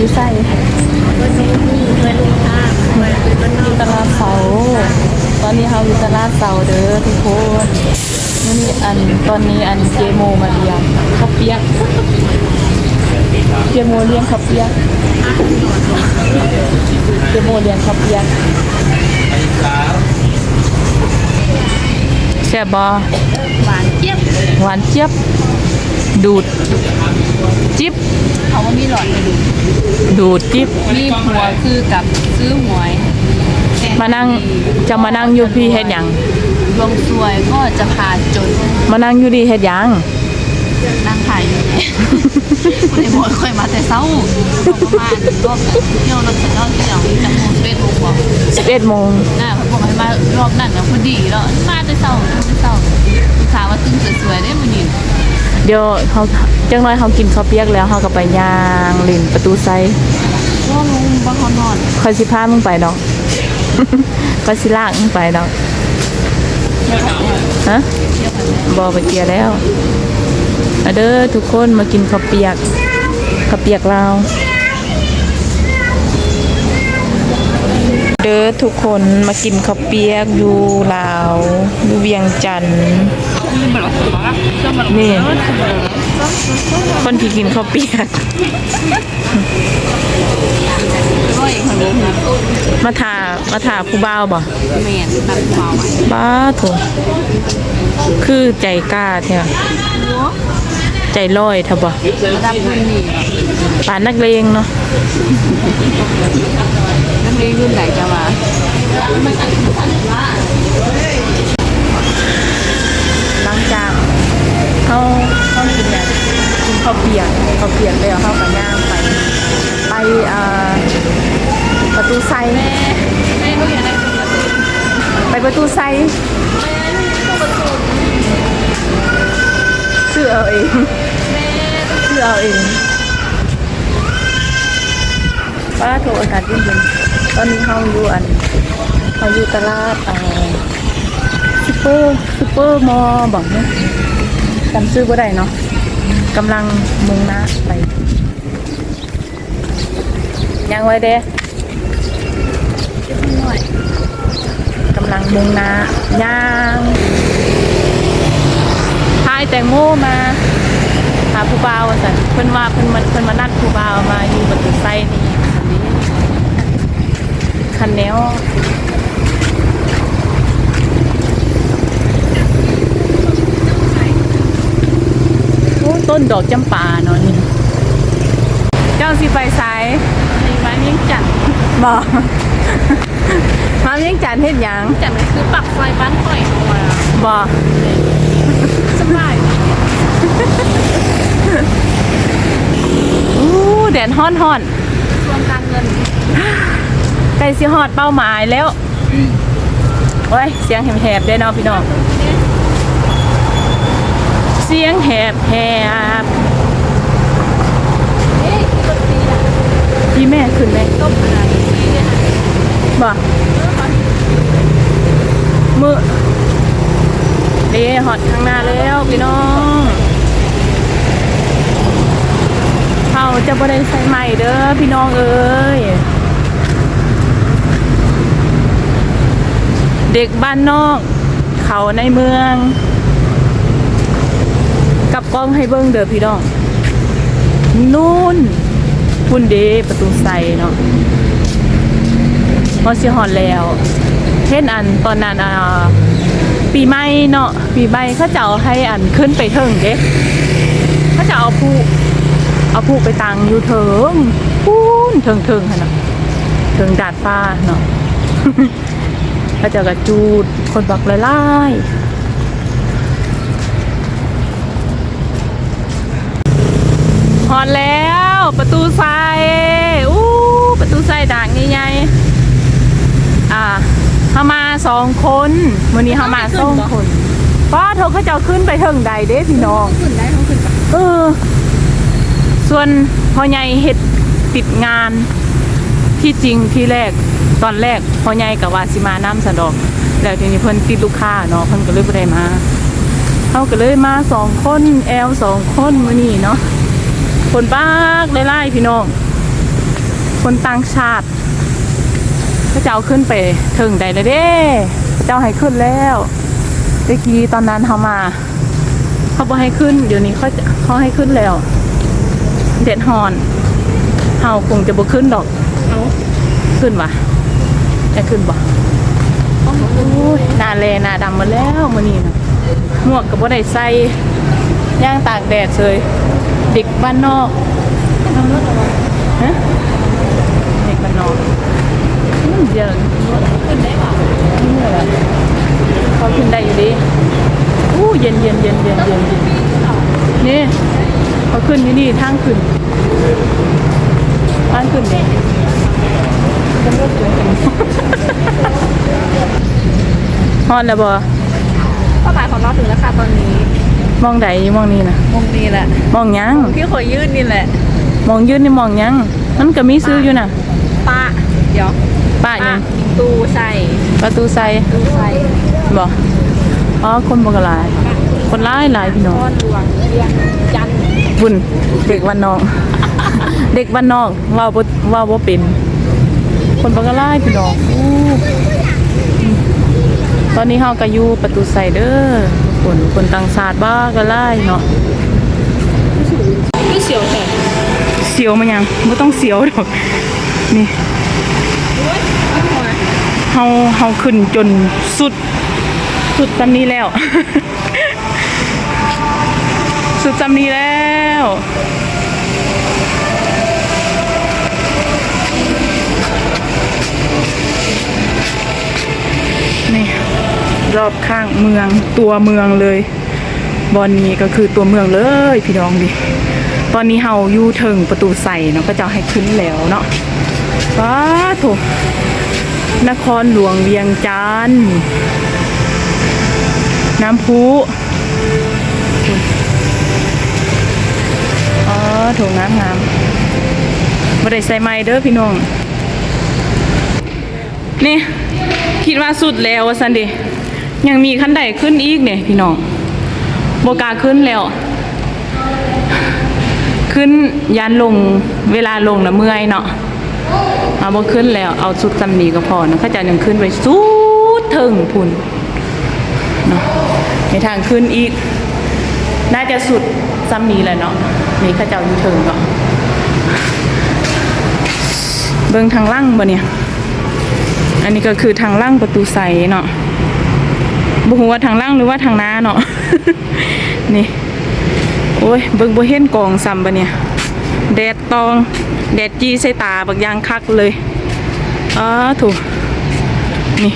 อยู่ไส้วันนี้มีเพื่อนลูกค้าเพื่อนเป็นมันนออกยู่ตลาดเสาตอนนี้เราอยู่ตลาดเสาเด้อทุกคนนี่อันตอนนี้อันเจโมมาเลี้ยงข้าวเปียกเจโมเลี้ยงข้าวเปียกเจโมเลี้ยงข้าวเปียกแซ่บบ่หวานเจี๊ยบหวานเจี๊ยบดูด จิ๊บเขาว่ามีหลอดให้ดูดูดจิ๊บมีหัวคือกับซื้อหวยมานั่งจะมานั่งอยู่พี่เฮ็ดหยังดวงสวยก็จะพาจน มานั่งอยู่ดีเฮ็ดหยังนั่งถ่ายอยู่เนี่ยคุณไอ้บอยค่อยมาแต่เช้าประมาณรอบเที่ยวรอบเสร็จแล้วที่เราจะโมเฟซบุ๊กบอก11โมงน่าเขาบอกให้มารอบนั้นนะพอดีแล้วมาแต่เช้ามาแต่เช้าสาวว่าตึงสวยๆได้มันยิน เดี๋ยวเฮาจังน้อยเฮากินข้าวเปียกแล้วเฮาก็ไปย่างเล่นประตูไซก็ลงบางคนนอนค่อยสิพามึงไปดอกค่อยสิลากมึงไปดอกฮะบ่ไปเกียร์แล้วมาเด้อทุกคนมากินข้าวเปียกข้าวเปียกลาวเด้อทุกคนมากินข้าวเปียกอยู่ลาวอยู่เวียงจันทน์ นี่คนที่กินข้าวเปียกก็อีกคนนึงนะมาถามาถาผู้บ่าวบ่แมนตัดความไว้บ้าโถคือใจกล้าเถอะใจลอยเถอะบ่ระดับรุ่นนี้ป่านนักเลงเนาะนักเรียนรุ่นไหนจะมาหลังจาก เขาเข้ากินเนี่ยกินข้าวเปียกข้าวเปียกแล้วเข้าก็ย่างไปไปอ่อประตูไซไปประตูไซซื้อเอาเองซื้อเอาเองป้าโทรอากาศเย็นๆตอนนี้เขาอยู่อันเขาอยู่ตลาดอ่อซูเปอร์ซูเปอร์มอล์บอกเนี่ย จำซื้อบ่ได้เนาะกำลังมุ่งหน้าไป ยังไว้เด้กำลังมุ่งหน้าย่างพายแตงโมมาหาผู้บ่าวสันเพิ่นว่าเพิ่นมาเพิ่นมานัดผู้บ่าวมาอยู่บนตึกไส้นี่คันนี้คันแนว ต้นดอกจำปาเนาะนี่เจ้าสิไปไสายในบ้านยังจัดบอกมาเลี้ยงจานเฮ็ดหยังจัดมันคือปักไฟบ้านข่อยมาบอกสบายอู้แดดฮ้อนฮ้อนส่วนการเงินๆใกล้สิฮอดเป้าหมายแล้วโอ้ยเสียงแหบๆได้เนาะพี่น้องเสียงแหบแหบเอ๊ะคนตีนะพี่แม่ขึ้นไหมต้มอะไรตีเนี่ยนะบ่มือเด้ฮอดข้างหน้าแล้วพี่น้องเขาจะบ่ได้ใส่ใหม่เด้อพี่น้องเอ้ยเด็กบ้านนอก เขาในเมืองกั บกล้องให้เบิ้งเด้อพี่น้องนู่นพุ่นเดประตูใส่เนาะพอสิฮอดแล้วเช่นอันตอนนั้นอ่าปีใหม่เนาะปีใหม่เขาจะเอาให้อันขึ้นไปเทิงเด้เขาจะเอาผู้เอาผู้ไปตังอยู่เถิงพูนเทิงเทิงๆหั่นเนาะเทิงดาดฟ้าเนาะเขาจะกระจูดคนบักละลาย ฮอดแล้ว ประตูทรายอู้ประตูทรายด่างใหญ่ๆอ่าเขามาสองคนวันนี้เขามาสองคนป้าเธอเขาจะเอาขึ้นไปเทิงใดเด้พี่น้องขึ้นได้ต้องขึ้นกับเออ ส่วนพ่อใหญ่เฮ็ดติดงานที่จริงที่แรกตอนแรกพ่อใหญ่กับว่าสิมาน้ำสะดอกแล้วทีนี้เพิ่นติดลูกค้าเนาะเพิ่นก็เลยบ่ได้มาเขาก็เลยมาสองคนแอลสองคนมื้อนี้เนาะ คนบ้ากไล่ๆพี่น้อง คนต่างชาติพระเจ้าขึ้นไปถึงใดเลยเด้ เจ้าให้ขึ้นแล้วเมื่อกี้ตอนนั้นเขามา เขาบอกให้ขึ้น เดี๋ยวนี้เขาเขาให้ขึ้นแล้ว เด็ดฮอนเฮาคงจะบ่ขึ้นดอกเอาขึ้นวะจะขึ้นบ่โอ้ยหน้าแลนาดำมาแล้วมื้อนี้นะหมวกก็บ่ได้ใส่ย่างตากแดดเลย เด็กบ้านนอกทำรถอะไรฮะเด็กบ้านนอกอืมเดี๋ยวขึ้นได้เปล่านี่แหละเขาขึ้นได้อยู่ดิอู้เย็นเย็นเย็นเย็นเย็นเย็นนี่เขาขึ้นที่นี่ทางขึ้นทางขึ้นเนี่ยจะรถสวยจังฮอนแล้วบ่เป้าหมายของเราถึงแล้วค่ะตอนนี้ มองใดมองนี่นะวงนี้แหละมองหยังที่ขอยื่นนี่แหละ มองยืนนี่มองหยังมันก็มีซื้ออยู่น่ะป้าเดี๋ยวป้าหยังตูใส่ประตูใส่ตูใส่บ่อ๋อคนบ่กหลาย คนหลายหลายพี่น้องก้อนหลวงเรียงจันทร์บุญเด็กวันนอก เด็กวันนอกเว่าบ่เว่าบ่เป็นคนบ่กหลายพี่น้องอู้ตอนนี้เฮาก็อยู่ประตูใส่เด้อ คนคนต่างชาติบ้าก็หลายเนาะไม่เสียวแต่เสียวมันยังไม่ต้องเสียวดอกนี่เฮาเฮาขึ้นจนสุดสุดจำนี้แล้ว สุดจำนี้แล้ว รอบข้างเมืองตัวเมืองเลย บอนนี้ก็คือตัวเมืองเลยพี่น้องดิตอนนี้เฮาอยู่ถึงประตูใส่เนาะก็จะให้ขึ้นแล้วเนาะว้าโถนครหลวงเวียงจันทน์น้ำพุอ๋อโถงามงามบ่ได้ใส่ไม้เด้อพี่น้อง นี่ คิดว่าสุดแล้วสันเด ยังมีขั้นใดขึ้นอีกเนี่ยพี่น้องโบก้าขึ้นแล้ว ขึ้นยันลงเวลาลงนะเมื่อยเนาะเอาบ่ขึ้นแล้วเอาสุดจำนีก็พอนะข้าจะยังขึ้นไปสุดถึงพุ่นเนาะในทางขึ้นอีก น่าจะสุดจำนีแหละเนาะนี่ข้าจ้าอยู่ถึงเนาะเบิ่งทางล่างบ่เนี่ย อันนี้ก็คือทางล่างประตูใสเนาะ บ่ฮู้ว่าทางล่างหรือว่าทางหน้าเนาะนี่โอ้ยเบิ่งบ่เห็นกองซ้ำบะเนี่ยแดดตองแดดจี้ใส่ตาบักยางคักเลยอ๋อถูกนี่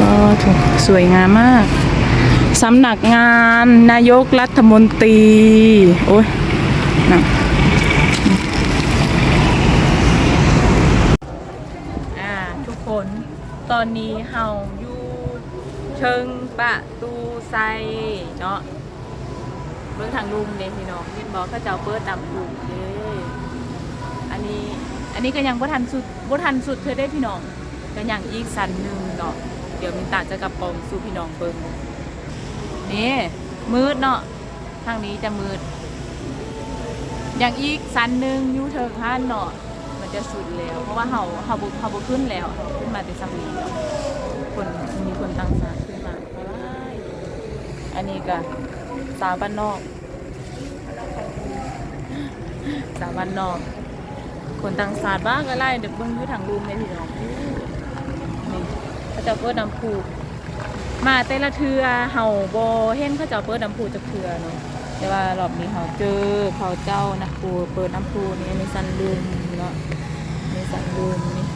อ๋อถูกสวยงามมากสำนักงานนายกรัฐมนตรี โอ้ยนะอ่าทุกคนตอนนี้เฮาอยู่ เชิงประตูไซเนาะเบื้องทางลุมเนี่ยพี่น้องเห็นบอกเขาเจ้าเปิดดำลุมเด้อันนี้อันนี้ก็ยังบ่ทันสุดบ่ทันสุดเธอได้พี่น้องก็ยังอีกสันหนึ่งเนาะเดี๋ยวมินตาจะกระปองสู่พี่น้องเบิ่งนี่มืดเนาะทางนี้จะมืด อย่างอีกสันหนึ่งยูเทิงห้านเนาะมันจะสุดแล้ว เพราะว่าเฮาเฮาบ่เฮาบ่ขึ้นแล้วเฮาขึ้นมาแต่ซัมนี้เนาะคนมีคนตั้งสาขึ้นมา อันนี้ก็สาวบ้านนอก สาวบ้านนอก คนต่างศาสตร์บ้างก็ไล่เด็กเบิ้งอยู่ทางรูมในพี่น้องนี่เขาเจะเปิดน้ำผูมาแต่ละเทือเห่าโบเห็นเขาเจะเปิดน้ำผูจากเทือเนาะแต่ว่ารอบนี้เขาเจอเขาเจ้านะปูเปิดน้ำผูนี่ในสันลูมเนาะในสันลูมนี่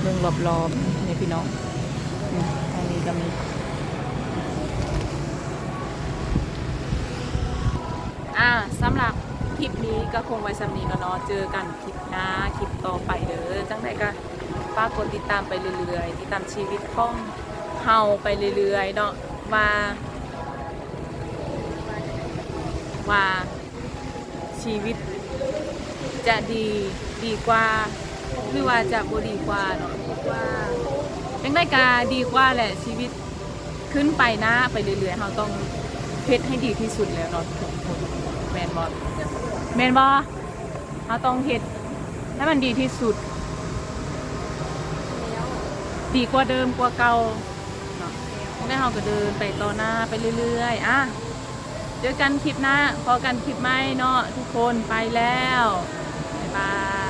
เรื่องรอบๆนี่พี่น้องนี่ทางนี้ก็มี อ่าสำหรับคลิปนี้ก็คงไว้สำนีเนาะเนาะเจอกันคลิปหน้าคลิปต่อไปเด้อจังไดก็ฝากกดติดตามไปเรื่อยๆติดตามชีวิตของเฮาไปเรื่อยๆเนาะว่าว่าชีวิตจะดีดีกว่าหรือว่าจะบ่ดีกว่าเนาะว่ายังได้กาดีกว่าแหละชีวิตขึ้นไปหน้าไปเรื่อยๆเฮาต้องเพชรให้ดีที่สุดแล้วเนาะทุกคน เมนบอแมนบอเราต้องเฮ็ดให้มันดีที่สุด ดีกว่าเดิมกว่าเก่าเนาะได้เฮาก็เดินไปต่อหน้าไปเรื่อยๆ อะ เจอกันคลิปหน้า พอกันคลิปไหม่เนาะทุกคนไปแล้ว บ๊ายบาย